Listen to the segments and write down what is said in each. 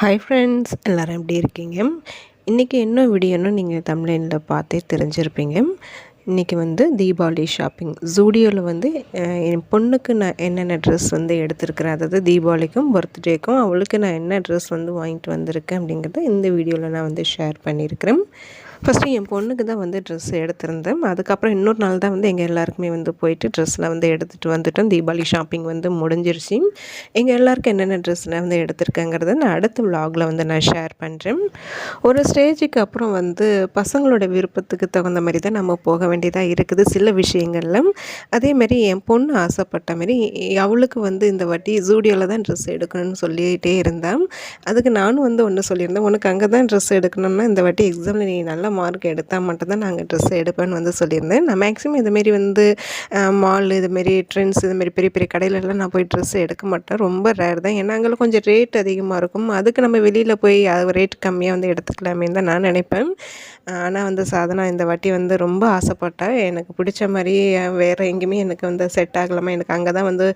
Hi friends எல்லோரும் எப்படி இருக்கீங்க? இன்றைக்கி என்ன வீடியோன்னு நீங்கள் தமிழ்நில பார்த்தே தெரிஞ்சிருப்பீங்க. இன்றைக்கி வந்து தீபாவளி ஷாப்பிங் ஜூடியோவில் வந்து என் பொண்ணுக்கு நான் என்னென்ன ட்ரெஸ் வந்து எடுத்திருக்கிறேன் அதாவது தீபாவளிக்கும் பர்த்டேக்கும் அவளுக்கு நான் என்ன ட்ரெஸ் வந்து வாங்கிட்டு வந்திருக்கேன் அப்படிங்கிறத இந்த வீடியோவில் நான் வந்து ஷேர் பண்ணியிருக்கிறேன். ஃபஸ்ட்டு என் பொண்ணுக்கு தான் வந்து ட்ரெஸ் எடுத்திருந்தேன். அதுக்கப்புறம் இன்னொரு நாள் தான் வந்து எங்கள் எல்லாருக்குமே வந்து போயிட்டு ட்ரெஸ்லாம் வந்து எடுத்துகிட்டு வந்துட்டோம். தீபாவளி ஷாப்பிங் வந்து முடிஞ்சிருச்சு. எங்கள் எல்லாருக்கும் என்னென்ன ட்ரெஸ்லாம் வந்து எடுத்திருக்கேங்கிறத நான் அடுத்த விலாகில் வந்து நான் ஷேர் பண்ணுறேன் ஒரு ஸ்டேஜுக்கு அப்புறம் வந்து பசங்களோட விருப்பத்துக்கு தகுந்த மாதிரி தான் நம்ம போக வேண்டியதாக இருக்குது சில விஷயங்களில். அதேமாரி என் பொண்ணு ஆசைப்பட்ட மாதிரி அவளுக்கு வந்து இந்த வாட்டி ஜூடியோவில் தான் ட்ரெஸ் எடுக்கணும்னு சொல்லிகிட்டே இருந்தான் அதுக்கு நானும் வந்து ஒன்று சொல்லியிருந்தேன். உனக்கு அங்கே தான் ட்ரெஸ் எடுக்கணும்னா இந்த வாட்டி எக்ஸாமில் நீ நல்லா மார்க் எடுத்தால் மட்டும்தான் நாங்கள் ட்ரெஸ் எடுப்பேன்னு வந்து சொல்லியிருந்தேன். நான் மேக்ஸிமம் இதுமாரி வந்து மால் இதுமாரி ட்ரெண்ட்ஸ் இதுமாரி பெரிய பெரிய கடையிலலாம் நான் போய் ட்ரெஸ் எடுக்க மாட்டேன். ரொம்ப ரேர் தான். ஏன்னா அங்கெல்லாம் கொஞ்சம் ரேட் அதிகமாக இருக்கும். அதுக்கு நம்ம வெளியில் போய் ரேட் கம்மியாக வந்து எடுத்துக்கலாமே தான் நான் நினைப்பேன். ஆனால் வந்து சாதனா இந்த வாட்டி வந்து ரொம்ப ஆசைப்பட்டேன் எனக்கு பிடிச்ச மாதிரி வேறு எங்கேயுமே எனக்கு வந்து செட் ஆகலாமா? எனக்கு அங்கே தான் வந்து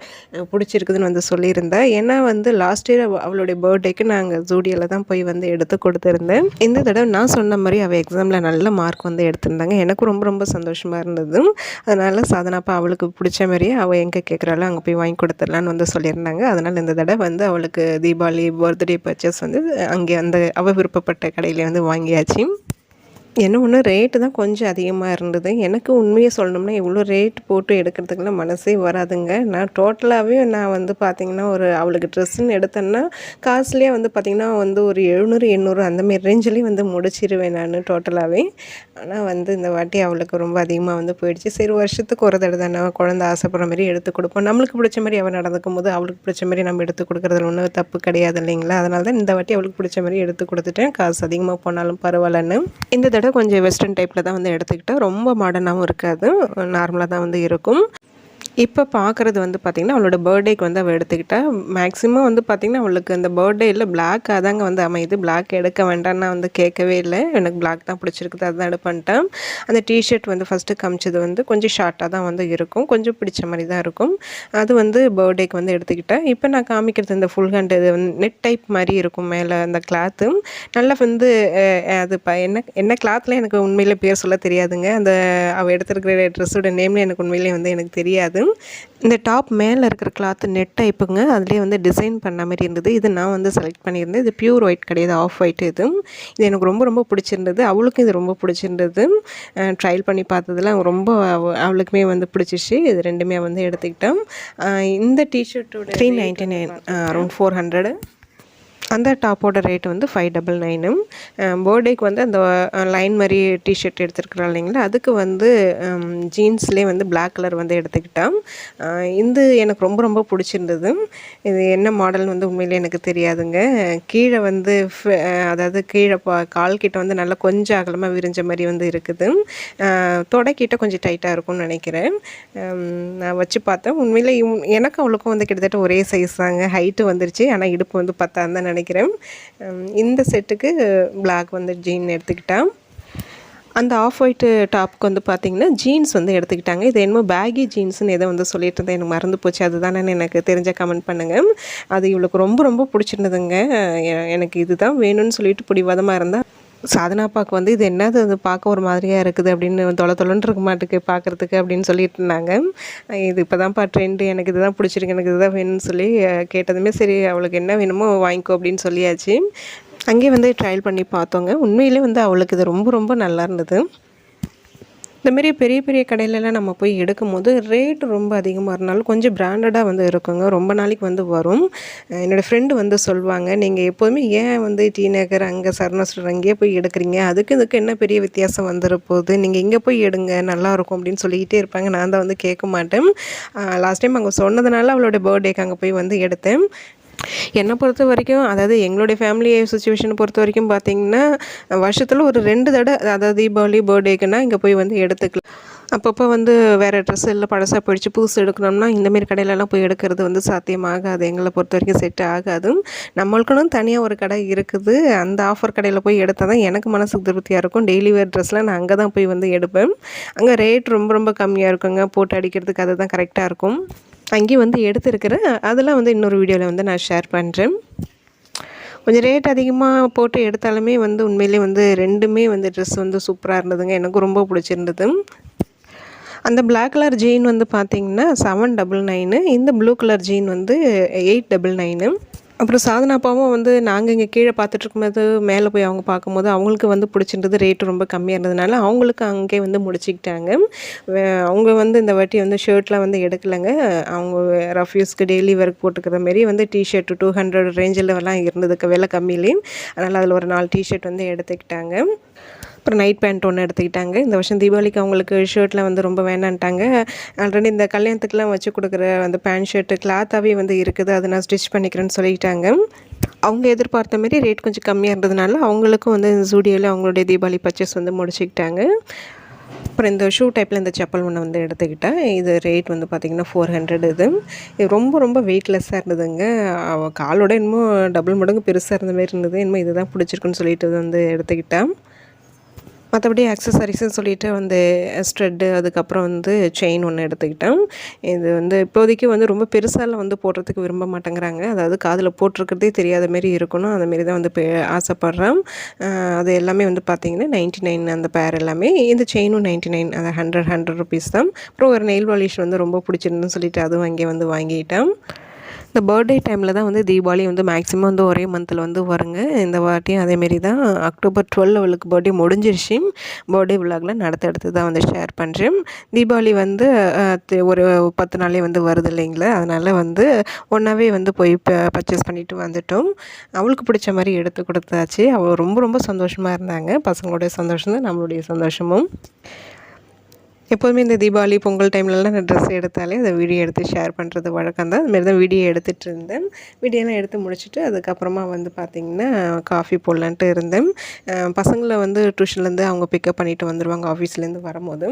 பிடிச்சிருக்குதுன்னு வந்து சொல்லியிருந்தேன். ஏன்னா வந்து லாஸ்ட் இயர் அவளுடைய பர்த்டேக்கு நாங்கள் ஜூடியில் தான் போய் வந்து எடுத்து கொடுத்துருந்தேன். இந்த தடவை நான் சொன்ன மாதிரி அவள் எக்ஸாம் எக்ஸாமில் நல்ல மார்க் வந்து எடுத்திருந்தாங்க. எனக்கும் ரொம்ப ரொம்ப சந்தோஷமாக இருந்தது அதனால் சாதனாப்பா அவளுக்கு பிடிச்ச மாதிரியே அவள் எங்கே கேட்குறாலும் அங்கே போய் வாங்கி கொடுத்துடலான்னு வந்து சொல்லியிருந்தாங்க. அதனால் இந்த தடவை வந்து அவளுக்கு தீபாவளி பர்த்டே பர்ச்சேஸ் வந்து அங்கே அந்த அவள் விருப்பப்பட்ட கடையில் வந்து வாங்கியாச்சு. என்ன ஒன்று ரேட்டு தான் கொஞ்சம் அதிகமாக இருந்தது. எனக்கு உண்மையை சொல்லணும்னா இவ்வளோ ரேட் போட்டு எடுக்கிறதுக்குலாம் மனசே வராதுங்க. நான் டோட்டலாகவே நான் வந்து பார்த்திங்கன்னா ஒரு அவளுக்கு ட்ரெஸ்ஸுன்னு எடுத்தேன்னா காஸ்ட்லியாக வந்து பார்த்திங்கன்னா வந்து ஒரு எழுநூறு எண்ணூறு அந்தமாரி ரேஞ்சிலையும் வந்து முடிச்சிருவேன் நான் டோட்டலாகவே ஆனால் வந்து இந்த வாட்டி அவளுக்கு ரொம்ப அதிகமாக வந்து போயிடுச்சு. சரி வருஷத்துக்கு ஒரு தடவை தானே குழந்தை ஆசைப்படுற மாதிரி எடுத்து கொடுப்போம். நம்மளுக்கு பிடிச்ச மாதிரி அவள் நடந்துக்கும் போது அவளுக்கு பிடிச்ச மாதிரி நம்ம எடுத்து கொடுக்குறதுல ஒன்றும் தப்பு கிடையாது இல்லைங்களா? அதனால தான் இந்த வாட்டி அவளுக்கு பிடிச்ச மாதிரி எடுத்து கொடுத்துட்டேன். காசு அதிகமாக போனாலும் பரவாயில்லன்னு. இந்த தடவை கொஞ்சம் வெஸ்டர்ன் டைப்பில் தான் வந்து எடுத்துக்கிட்டேன் ரொம்ப மாடர்னாகவும் இருக்காது. நார்மலாக தான் வந்து இருக்கும். இப்போ பார்க்குறது வந்து பார்த்திங்கன்னா அவளோட பர்த்டேக்கு வந்து அவள் எடுத்துக்கிட்டா மேக்ஸிமம் வந்து பார்த்திங்கன்னா அவளுக்கு அந்த பர்த்டேயில் பிளாக்காக தாங்க வந்து அமையுது. பிளாக் எடுக்க வேண்டாம்னு வந்து கேட்கவே இல்லை. எனக்கு பிளாக் தான் பிடிச்சிருக்குது. அதுதான் எடுப்பேன்ட்டேன் அந்த டிஷர்ட் வந்து ஃபஸ்ட்டு காமிச்சது வந்து கொஞ்சம் ஷார்ட்டாக தான் வந்து இருக்கும். கொஞ்சம் பிடிச்ச மாதிரி தான் இருக்கும். அது வந்து பர்த்டேக்கு வந்து எடுத்துக்கிட்டேன். இப்போ நான் காமிக்கிறது இந்த ஃபுல் ஹேண்ட் இது வந்து நெட் டைப் மாதிரி இருக்கும் மேலே அந்த கிளாத்து நல்லா வந்து அது இப்போ என்ன என்ன கிளாத்தில் எனக்கு உண்மையிலே பேர் சொல்ல தெரியாதுங்க. அந்த அவள் எடுத்திருக்கிற ட்ரெஸ்ஸோட நேம்ல எனக்கு உண்மையிலே வந்து எனக்கு தெரியாது. இந்த டாப் மேலே இருக்கிற கிளாத்து நெட் டைப்புங்க அதுலேயே வந்து டிசைன் பண்ண மாதிரி இருந்தது. இது நான் வந்து செலக்ட் பண்ணியிருந்தேன். இது பியூர் ஒயிட் கிடையாது ஆஃப் ஒயிட் இது. இது எனக்கு ரொம்ப ரொம்ப பிடிச்சிருந்தது. அவளுக்கும் இது ரொம்ப பிடிச்சிருந்தது. ட்ரையல் பண்ணி பார்த்ததுல ரொம்ப அவ- அவளுக்குமே வந்து பிடிச்சிச்சு. இது ரெண்டுமே வந்து எடுத்துக்கிட்டேன் அஹ் இந்த டிஷர்ட்டோட three ninety nine around four hundred அந்த டாப்போட ரேட் வந்து ஃபைவ் டபுள் நைனு பர்த்டேக்கு வந்து அந்த லைன் மாதிரி டிஷர்ட் எடுத்துருக்குறோம் இல்லைங்களா? அதுக்கு வந்து ஜீன்ஸ்லேயே வந்து பிளாக் கலர் வந்து எடுத்துக்கிட்டான். இது எனக்கு ரொம்ப ரொம்ப பிடிச்சிருந்தது. இது என்ன மாடல்னு வந்து உண்மையிலே எனக்கு தெரியாதுங்க. கீழே வந்து ஃப- அதாவது கீழே பா கால் கிட்ட வந்து நல்லா கொஞ்சம் அகலமாக விரிஞ்ச மாதிரி வந்து இருக்குது. அஹ் தொடைக்கிட்ட கொஞ்சம் டைட்டாக இருக்கும்னு நினைக்கிறேன். நான் வச்சு பார்த்தேன். உண்மையிலே எனக்கு அவளுக்கும் வந்து கிட்டத்தட்ட ஒரே சைஸ் தாங்க. ஹைட்டு வந்துருச்சு. ஆனால் இடுப்பு வந்து பத்தான்னு தான் நினைக்கிறேன். ஹம், இந்த செட்டுக்கு பிளாக் வந்து ஜீன் எடுத்துக்கிட்டேன். அந்த ஆஃப் ஒயிட்டு டாப்புக்கு வந்து பார்த்தீங்கன்னா ஜீன்ஸ் வந்து எடுத்துக்கிட்டாங்க. இது என்னமோ பேகி ஜீன்ஸ்னு எதை வந்து சொல்லிட்டு இருந்தேன். எனக்கு மறந்து போச்சு. அதுதானே எனக்கு தெரிஞ்ச கமெண்ட் பண்ணுங்கள் அது இவளுக்கு ரொம்ப ரொம்ப பிடிச்சிருந்ததுங்க. எனக்கு இதுதான் வேணும்னு சொல்லிட்டு பிடிவாதமாக இருந்தால் சாதனாப்பாக்கு வந்து இது என்னது? அது பார்க்க ஒரு மாதிரியாக இருக்குது அப்படின்னு தொலை தொலைன்னு இருக்க மாட்டுக்கு பார்க்குறதுக்கு அப்படின்னு சொல்லிட்டு இருந்தாங்க. இது இப்போ தான்ப்பா ட்ரெண்டு எனக்கு இதுதான் பிடிச்சிருக்கு. எனக்கு இதுதான் வேணும்னு சொல்லி கேட்டதுமே சரி அவளுக்கு என்ன வேணுமோ வாங்கிக்கோ அப்படின்னு சொல்லியாச்சு. அங்கேயே வந்து ட்ரையல் பண்ணி பார்த்தோங்க. உண்மையிலே வந்து அவளுக்கு இது ரொம்ப ரொம்ப நல்லா இருந்தது. இந்த மாரி பெரிய பெரிய கடையிலலாம் நம்ம போய் எடுக்கும்போது ரேட் ரொம்ப அதிகமாக இருந்தாலும் கொஞ்சம் பிராண்டடாக வந்து இருக்குங்க. ரொம்ப நாளைக்கு வந்து வரும். என்னோடய ஃப்ரெண்டு வந்து சொல்லுவாங்க நீங்கள் எப்போதுமே ஏன் வந்து டி நகர் அங்கே சரண அங்கேயே போய் எடுக்கிறீங்க? அதுக்கு இதுக்கு என்ன பெரிய வித்தியாசம் வந்துட போகுது? நீங்கள் இங்கே போய் எடுங்க நல்லாயிருக்கும் அப்படின்னு சொல்லிக்கிட்டே இருப்பாங்க. நான் தான் வந்து கேட்க மாட்டேன். லாஸ்ட் டைம் அங்கே சொன்னதுனால அவளோட பர்த்டேக்கு அங்கே போய் வந்து எடுத்தேன். என்னை பொறுத்த வரைக்கும் அதாவது எங்களுடைய ஃபேமிலி சுச்சுவேஷனை பொறுத்த வரைக்கும் பார்த்தீங்கன்னா வருஷத்தில் ஒரு ரெண்டு தடவை அதாவது தீபாவளி பர்த்டேக்குன்னா இங்கே போய் வந்து எடுத்துக்கலாம். அப்பப்போ வந்து வேறு ட்ரெஸ் இல்லை பழசாக போயிடுச்சு புதுசு எடுக்கணும்னா இந்தமாரி கடையிலலாம் போய் எடுக்கிறது வந்து சாத்தியமாகாது. எங்களை பொறுத்த வரைக்கும் செட் ஆகாது. நம்மளுக்குன்னு தனியாக ஒரு கடை இருக்குது. அந்த ஆஃபர் கடையில் போய் எடுத்தால் தான் எனக்கு மனசுக்கு திருப்தியாக இருக்கும். டெய்லி வேர் ட்ரெஸ்லாம் நான் அங்கே தான் போய் வந்து எடுப்பேன். அங்கே ரேட் ரொம்ப ரொம்ப கம்மியாக இருக்குங்க. போட்டு அடிக்கிறதுக்கு அதுதான் கரெக்டாக இருக்கும். அங்கேயும் வந்து எடுத்துருக்கிறேன். அதெல்லாம் வந்து இன்னொரு வீடியோவில் வந்து நான் ஷேர் பண்ணுறேன் கொஞ்சம் ரேட் அதிகமாக போட்டு எடுத்தாலுமே வந்து உண்மையிலே வந்து ரெண்டுமே வந்து ட்ரெஸ் வந்து சூப்பராக இருந்ததுங்க. எனக்கு ரொம்ப பிடிச்சிருந்தது. அந்த பிளாக் கலர் ஜீன் வந்து பார்த்திங்கன்னா செவன் டபுள் நைனு இந்த ப்ளூ கலர் ஜீன் வந்து எயிட் டபுள் நைனு அப்புறம் சாதனாப்பாவும் வந்து நாங்கள் இங்கே கீழே பார்த்துட்ருக்கும்போது மேலே போய் அவங்க பார்க்கும்போது அவங்களுக்கு வந்து பிடிச்சிருந்தது ரேட்டு ரொம்ப கம்மியாக இருந்ததுனால அவங்களுக்கு அங்கே வந்து முடிச்சிக்கிட்டாங்க. அவங்க வந்து இந்த வாட்டி வந்து ஷர்ட்லாம் வந்து எடுக்கலைங்க. அவங்க ரஃப்யூஸ்க்கு டெய்லி ஒர்க் போட்டுக்கிற மாரி வந்து டிஷர்ட்டு டூ ஹண்ட்ரட் ரேஞ்சில் எல்லாம் இருந்ததுக்கு விலை கம்மியிலையும். அதனால் அதில் ஒரு நாலு டிஷர்ட் வந்து எடுத்துக்கிட்டாங்க. அப்புறம் நைட் பேண்ட் ஒன்று எடுத்துக்கிட்டாங்க. இந்த வருஷம் தீபாவளிக்கு அவங்களுக்கு ஷர்ட்லாம் வந்து ரொம்ப வேணான்ட்டாங்க. ஆல்ரெடி இந்த கல்யாணத்துக்குலாம் வச்சு கொடுக்குற அந்த பேண்ட் ஷர்ட்டு கிளாத்தாகவே வந்து இருக்குது. அதை நான் ஸ்டிச் பண்ணிக்கிறேன்னு சொல்லிட்டாங்க. அவங்க எதிர்பார்த்த மாரி ரேட் கொஞ்சம் கம்மியாக இருந்ததுனால அவங்களுக்கும் வந்து ஜூடியோவில் அவங்களுடைய தீபாவளி பர்ச்சேஸ் வந்து முடிச்சுக்கிட்டாங்க. அப்புறம் இந்த ஷூ டைப்பில் இந்த செப்பல் ஒன்று வந்து எடுத்துக்கிட்டேன். இது ரேட் வந்து பார்த்திங்கன்னா ஃபோர் ஹண்ட்ரட் இது. இது ரொம்ப ரொம்ப வெயிட்லெஸ்ஸாக இருந்ததுங்க. காலோட என்னமோ டபுள் மடங்கு பெருசாக இருந்த மாதிரி இருந்தது. என்னமோ இதுதான் பிடிச்சிருக்குன்னு சொல்லிட்டு வந்து எடுத்துக்கிட்டேன். மற்றபடி அக்சசரிஸ்ன்னு சொல்லிட்டு வந்து ஸ்ட்ரெட்டு அதுக்கப்புறம் வந்து செயின் ஒன்று எடுத்துக்கிட்டேன் இது வந்து இப்போதைக்கு வந்து ரொம்ப பெருசாலாம் வந்து போடுறதுக்கு விரும்ப மாட்டேங்கிறாங்க. அதாவது காதில் போட்டிருக்கிறதே தெரியாத மாரி இருக்கணும். அந்த மாரி தான் வந்து ஆசைப்பட்றேன் அது எல்லாமே வந்து பார்த்திங்கன்னா நைன்ட்டி நைன் அந்த பேர் எல்லாமே. இந்த செயினும் நைன்ட்டி நைன் அதை ஹண்ட்ரட் ஹண்ட்ரட் ருபீஸ் தான். அப்புறம் ஒரு நெயில் பாலிஷ் வந்து ரொம்ப பிடிச்சிருந்துன்னு சொல்லிட்டு அதுவும் அங்கே வந்து வாங்கிட்டேன் இந்த பர்த்டே டைமில் தான் வந்து தீபாவளி வந்து மேக்ஸிமம் வந்து ஒரே மந்தில் வந்து வருங்க. இந்த வாட்டியும் அதேமாரி தான் அக்டோபர் டுவெல் அவளுக்கு பர்த்டே முடிஞ்சிருச்சு. பர்த்டே விழாக்கில் நடத்த எடுத்து தான் வந்து ஷேர் பண்ணுறேன் தீபாவளி வந்து ஒரு பத்து நாளே வந்து வருது இல்லைங்களா? அதனால் வந்து ஒன்றாவே வந்து போய் பர்ச்சேஸ் பண்ணிவிட்டு வந்துட்டோம். அவளுக்கு பிடிச்ச மாதிரி எடுத்து கொடுத்தாச்சு. அவள் ரொம்ப ரொம்ப சந்தோஷமாக இருந்தாங்க. பசங்களுடைய சந்தோஷம் தான் நம்மளுடைய சந்தோஷமும். எப்போதுமே இந்த தீபாவளி பொங்கல் டைம்லலாம் நான் ட்ரெஸ் எடுத்தாலே அதை வீடியோ எடுத்து ஷேர் பண்ணுறது வழக்கம் தான். அதுமாரி தான் வீடியோ எடுத்துகிட்டு இருந்தேன். வீடியோலாம் எடுத்து முடிச்சுட்டு அதுக்கப்புறமா வந்து பார்த்திங்கன்னா காஃபி போடலான்ட்டு இருந்தேன். பசங்களை வந்து டியூஷன்லேருந்து அவங்க பிக்கப் பண்ணிவிட்டு வந்துடுவாங்க ஆஃபீஸ்லேருந்து வரும்போது.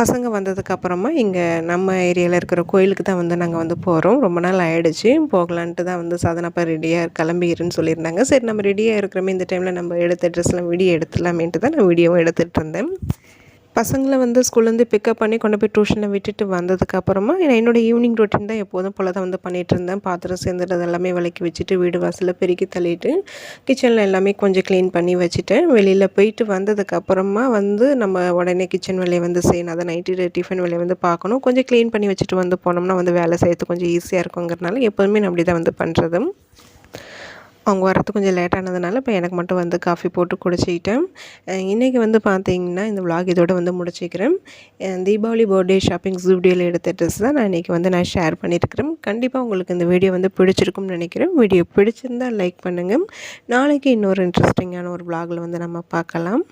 பசங்க வந்ததுக்கப்புறமா இங்கே நம்ம ஏரியாவில் இருக்கிற கோயிலுக்கு தான் வந்து நாங்கள் வந்து போகிறோம் ரொம்ப நாள் ஆகிடுச்சு போகலான்ட்டு தான் வந்து சாதனப்பா ரெடியாக கிளம்பிடுன்னு சொல்லியிருந்தாங்க. சரி நம்ம ரெடியாக இருக்கிறோமே இந்த டைமில் நம்ம எடுத்த ட்ரெஸ்லாம் வீடியோ எடுத்துடலாமேன்ட்டு தான் நான் வீடியோவும் எடுத்துகிட்டு இருந்தேன். பசங்களை வந்து ஸ்கூல்லேருந்து பிக்கப் பண்ணி கொண்டு போய் டியூஷனில் விட்டுட்டு வந்ததுக்கப்புறமா என்னோடய ஈவினிங் ரொட்டீன் தான் எப்போதும் போல் தான் வந்து பண்ணிகிட்டு இருந்தேன். பாத்திரம் சேர்ந்துட்டு எல்லாமே விளக்கி வச்சுட்டு வீடு வாசலில் பெருக்கி தள்ளிட்டு கிச்சனில் எல்லாமே கொஞ்சம் க்ளீன் பண்ணி வச்சுட்டேன். வெளியில் போயிட்டு வந்ததுக்கப்புறமா வந்து நம்ம உடனே கிச்சன் வேலையை வந்து செய்யணும். அதை நைட்டு டிஃபன் வேலையை வந்து பார்க்கணும். கொஞ்சம் க்ளீன் பண்ணி வச்சுட்டு வந்து போனோம்னா வந்து வேலை செய்யறது கொஞ்சம் ஈஸியாக இருக்குங்கிறனால எப்போதுமே நான் அப்படி தான் வந்து பண்ணுறது அவங்க வரது கொஞ்சம் லேட்டானதுனால இப்போ எனக்கு மட்டும் வந்து காஃபி போட்டு குடிச்சிக்கிட்டேன். இன்றைக்கி வந்து பார்த்தீங்கன்னா இந்த விலாக் இதோட வந்து முடிச்சிக்கிறேன். தீபாவளி பர்த்டே ஷாப்பிங் ஜூடியோவில் எடுத்த ட்ரெஸ் தான் நான் இன்றைக்கி வந்து நான் ஷேர் பண்ணியிருக்கிறேன் கண்டிப்பாக உங்களுக்கு இந்த வீடியோ வந்து பிடிச்சிருக்கும்னு நினைக்கிறேன். வீடியோ பிடிச்சிருந்தால் லைக் பண்ணுங்கள் நாளைக்கு இன்னொரு இன்ட்ரெஸ்டிங்கான ஒரு விலாகில் வந்து நம்ம பார்க்கலாம்.